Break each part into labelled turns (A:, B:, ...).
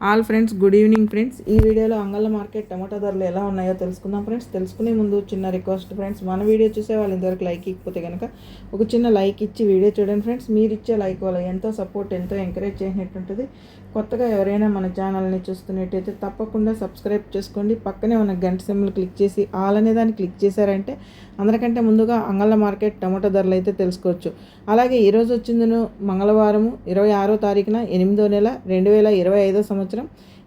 A: All friends good evening friends. ఈ వీడియోలో అంగళ్ళ market టమాటా ధరలు ఎలా ఉన్నాయో తెలుసుకుందాం ఫ్రెండ్స్. తెలుసుకునే ముందు చిన్న రిక్వెస్ట్ ఫ్రెండ్స్ మన వీడియో చూసే వాళ్ళు ఇంతవరకు లైక్ ఇకపోతే కనుక ఒక చిన్న లైక్ ఇచ్చి వీడియో చూడండి ఫ్రెండ్స్. మీరు ఇచ్చే లైక్ వల్ల ఎంతో సపోర్ట్ ఎంతో ఎంకరేజ్ చేసినట్టుంటుంది. కొత్తగా ఎవరైనా మన ఛానల్ని చూస్తున్నట్టయితే తప్పకుండా సబ్స్క్రైబ్ చేసుకోండి. పక్కనే ఉన్న గంట సెమ్లు క్లిక్ చేసి ఆల్ అనే దాన్ని క్లిక్ చేశారంటే అందరికంటే ముందుగా అంగళ్ళ మార్కెట్ టమాటో ధరలు అయితే తెలుసుకోవచ్చు. అలాగే ఈరోజు వచ్చిందను మంగళవారము ఇరవై ఆరో తారీఖున ఎనిమిదో నెల రెండు వేల ఇరవై ఐదో సంవత్సరం సంవత్సరం.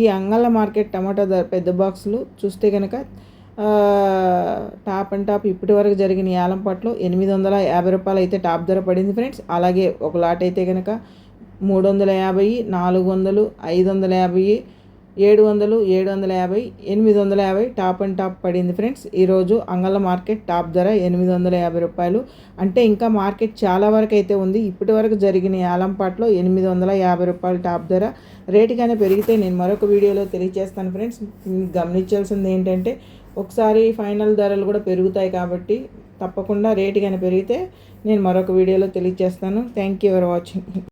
A: ఈ అంగళ్ళ మార్కెట్ టమాటా ధర పెద్ద బాక్సులు చూస్తే కనుక టాప్ అండ్ టాప్ ఇప్పటి వరకు జరిగిన యాలంపాట్లో ఎనిమిది వందల యాభై రూపాయలు అయితే టాప్ ధర పడింది ఫ్రెండ్స్. అలాగే ఒక లాట్ అయితే కనుక మూడు వందల యాభై నాలుగు వందలు ఐదు వందల యాభై ఏడు వందలు ఏడు వందల యాభై ఎనిమిది వందల యాభై టాప్ అండ్ టాప్ పడింది ఫ్రెండ్స్. ఈరోజు అంగళ మార్కెట్ టాప్ ధర ఎనిమిది వందల యాభై రూపాయలు. అంటే ఇంకా మార్కెట్ చాలా వరకు అయితే ఉంది. ఇప్పటి వరకు జరిగిన యాలంపాట్లో ఎనిమిది వందల యాభై రూపాయలు టాప్ ధర. రేటు కానీ పెరిగితే నేను మరొక వీడియోలో తెలియజేస్తాను ఫ్రెండ్స్. గమనించాల్సింది ఏంటంటే ఒకసారి ఫైనల్ ధరలు కూడా పెరుగుతాయి కాబట్టి తప్పకుండా రేటు కానీ పెరిగితే నేను మరొక వీడియోలో తెలియజేస్తాను. Thank you for watching.